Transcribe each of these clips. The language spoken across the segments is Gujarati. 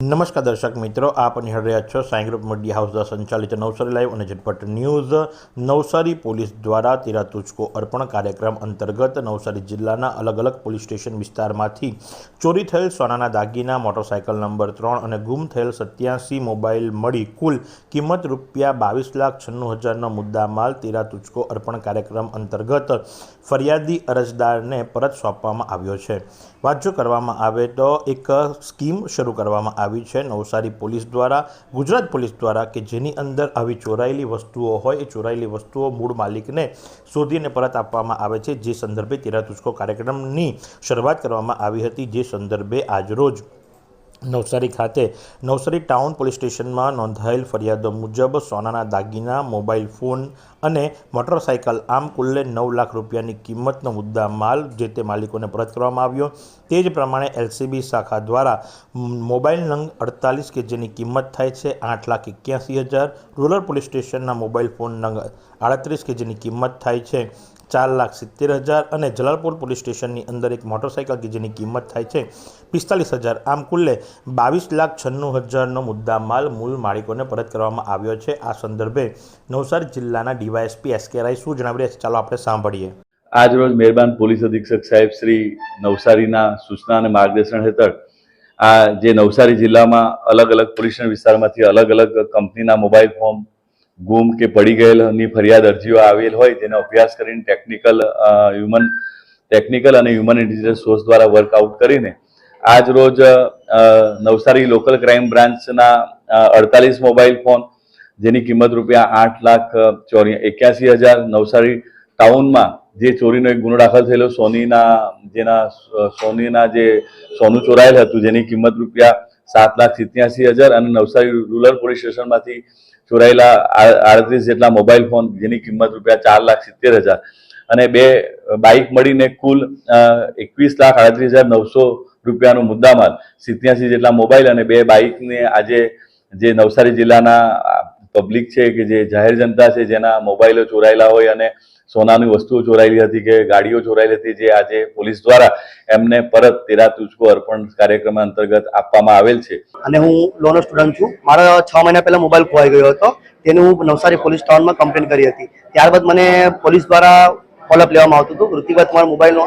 નમસ્કાર દર્શક મિત્રો, આપ નિહાળ રહ્યા છો સાઈ ગ્રુપ મીડિયા હાઉસ સંચાલિત નવસારી લાઈવ અને ઝટપટ ન્યૂઝ. નવસારી પોલીસ દ્વારા તેરા તુચકો અર્પણ કાર્યક્રમ અંતર્ગત નવસારી જિલ્લાના અલગ અલગ પોલીસ સ્ટેશન વિસ્તારમાંથી ચોરી થયેલ સોનાના દાગીના, મોટરસાયકલ નંબર ત્રણ અને ગુમ થયેલ સત્યાસી મોબાઈલ મળી કુલ કિંમત રૂપિયા બાવીસ લાખ છન્નું હજારનો મુદ્દામાલ તેરા તુચકો અર્પણ કાર્યક્રમ અંતર્ગત ફરિયાદી અરજદારને પરત સોંપવામાં આવ્યો છે. જો કરવામાં આવે તો એક સ્કીમ શરૂ કરવામાં આવી છે. નવસારી પોલીસ દ્વારા, ગુજરાત પોલીસ દ્વારા કે જેની અંદર આવી ચોરાયેલી વસ્તુઓ હોય, એ ચોરાયેલી વસ્તુઓ મૂળ માલિકને શોધીને પરત આપવામાં આવે છે. જે સંદર્ભે તેરા તુચકો કાર્યક્રમની શરૂઆત કરવામાં આવી હતી. જે સંદર્ભે આજરોજ નવસારી ખાતે, નવસારી ટાઉન પોલીસ સ્ટેશનમાં નોંધાયેલ ફરિયાદો મુજબ સોનાના દાગીના, મોબાઈલ ફોન અને મોટરસાયકલ આમ કુલ્લે નવ લાખ રૂપિયાની કિંમતનો મુદ્દા માલ જે તે માલિકોને પરત કરવામાં આવ્યો. તે જ પ્રમાણે એલસીબી શાખા દ્વારા મોબાઈલ નંગ અડતાલીસ કે જેની કિંમત થાય છે આઠ લાખ એક્યાસી હજાર, રૂરલ પોલીસ સ્ટેશનના મોબાઈલ ફોન નંગ આડત્રીસ કે જેની કિંમત થાય છે ચાર લાખ સિત્તેર હજાર અને જલાલપોર પોલીસ સ્ટેશનની અંદર એક મોટરસાયકલ કે જેની કિંમત થાય છે પિસ્તાલીસ હજાર. આમ કુલ્લે બાવીસ લાખ છન્નું હજારનો મુદ્દા માલ મૂળ માલિકોને પરત કરવામાં આવ્યો છે. આ સંદર્ભે નવસારી જિલ્લાના ડીવાયએસપી એસ કે રાય શું જણાવી રહ્યા છે? ચાલો આપણે સાંભળીએ. આજ રોજ મહેરબાન પોલીસ અધિક્ષક સાહેબ શ્રી નવસારીના સૂચના અને માર્ગદર્શન હેઠળ આ જે નવસારી જિલ્લામાં અલગ અલગ પોલીસ વિસ્તારમાંથી અલગ અલગ કંપનીના મોબાઈલ ફોન, ગુમ કે પડી ગયેલની ફરિયાદ અરજીઓ આવેલ હોય તેનો અભ્યાસ કરીને ટેકનિકલ હ્યુમન, ટેકનિકલ અને હ્યુમન ઇન્ટેલિજન્સ સોર્સ દ્વારા વર્કઆઉટ કરીને આજ રોજ નવસારી લોકલ ક્રાઇમ બ્રાન્ચના અડતાલીસ મોબાઈલ ફોન જેની કિંમત રૂપિયા આઠ લાખ ચોરી, એક્યાસી હજાર નવસારી ટાઉનમાં જે ચોરીનો એક ગુનો દાખલ થયેલો સોનીના, જેના સોનીના જે સોનું ચોરાયેલ હતું, જેની કિંમત રૂપિયા સાત લાખ સિત્યાસી હજાર અને નવસારી રૂરલ પોલીસ સ્ટેશનમાંથી ચોરાયેલા આડત્રીસ જેટલા મોબાઈલ ફોન, જેની કિંમત રૂપિયા ચાર લાખ સિત્તેર હજાર. અને બે બાઇક મળીને કુલ એકવીસ લાખ આડત્રીસ હજાર નવસો રૂપિયાનો મુદ્દામાલ સિત્યાસી જેટલા મોબાઈલ અને બે બાઇકને આજે જે નવસારી જિલ્લાના પબ્લિક છે કે જે જાહેર જનતા છે, જેના મોબાઈલો ચોરાયેલા હોય અને સોનાની વસ્તુઓ ચોરાયેલી હતી કે ગાડીઓ ચોરાયેલી હતી, જે આજે પોલીસ દ્વારા એમને પરત તેરા તુચકો અર્પણ કાર્યક્રમ અંતર્ગત આપવામાં આવેલ છે. અને હું લોનો સ્ટુડન્ટ છું. મારો છ મહિના પહેલા મોબાઈલ ખોવાઈ ગયો હતો. તેનું હું નવસારી પોલીસ સ્ટેશનમાં કમ્પ્લેન કરી હતી. ત્યારબાદ મને પોલીસ દ્વારા ફોલોઅપ લેવામાં આવતું હતું. ઋતિકભાઈ તમારા મોબાઈલનો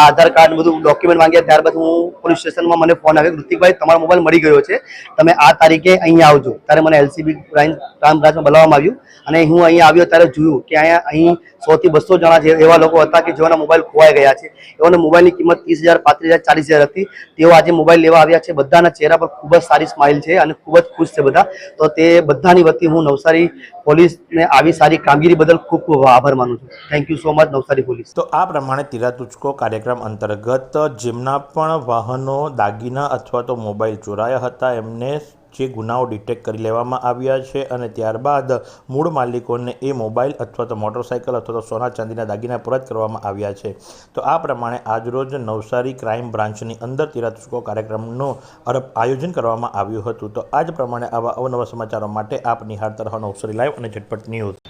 આધાર કાર્ડ બધું ડોક્યુમેન્ટ માંગ્યા ત્યારબાદ હું પોલીસ સ્ટેશનમાં મને ફોન આવ્યો. ઋતિકભાઈ તમારો મોબાઈલ મળી ગયો છે. તમે આ તારીખે અહીંયા આવજો. ત્યારે મને એલસીબી ક્રાઇમ ક્રાઇમ બ્રાન્ચમાં બોલાવવામાં આવ્યું. અને હું અહીંયા આવ્યો ત્યારે જોયું કે અહીંયા અહીં સોથી બસો જણા જે એવા લોકો હતા કે જેઓના મોબાઈલ ખોવાઈ ગયા છે. એઓના મોબાઈલની કિંમત ત્રીસ હજાર, પાંત્રીસ હજાર, ચાલીસ હજાર હતી. તેઓ આજે મોબાઈલ લેવા આવ્યા છે. બધાના ચહેરા પર ખૂબ જ સારી સ્માઇલ છે અને ખૂબ જ ખુશ છે બધા. તો તે બધાની વતી હું નવસારી પોલીસને આવી સારી કામગીરી બદલ ખૂબ ખૂબ આભાર માનું છું. Thank you so much Navsari police. તો આ પ્રમાણે તિરા તુચકો કાર્યક્રમ અંતર્ગત જેમના પણ વાહનો દાગીના અથવા તો મોબાઈલ ચોરાયા હતા, એમને જે ગુનાઓ ડિટેક્ટ કરી લેવામાં આવ્યા છે અને ત્યારબાદ મૂળ માલિકોને એ મોબાઈલ અથવા તો મોટરસાયકલ અથવા તો સોના ચાંદીના દાગીના પરત કરવામાં આવ્યા છે. તો આ પ્રમાણે આજરોજ નવસારી ક્રાઇમ બ્રાન્ચની અંદર તીરા કાર્યક્રમનો આયોજન કરવામાં આવ્યું હતું. તો આજ પ્રમાણે આવા અવનવા સમાચારો માટે આપ નિહાળતા રહો નવસારી લાઈવ અને ઝટપટ ન્યૂઝ.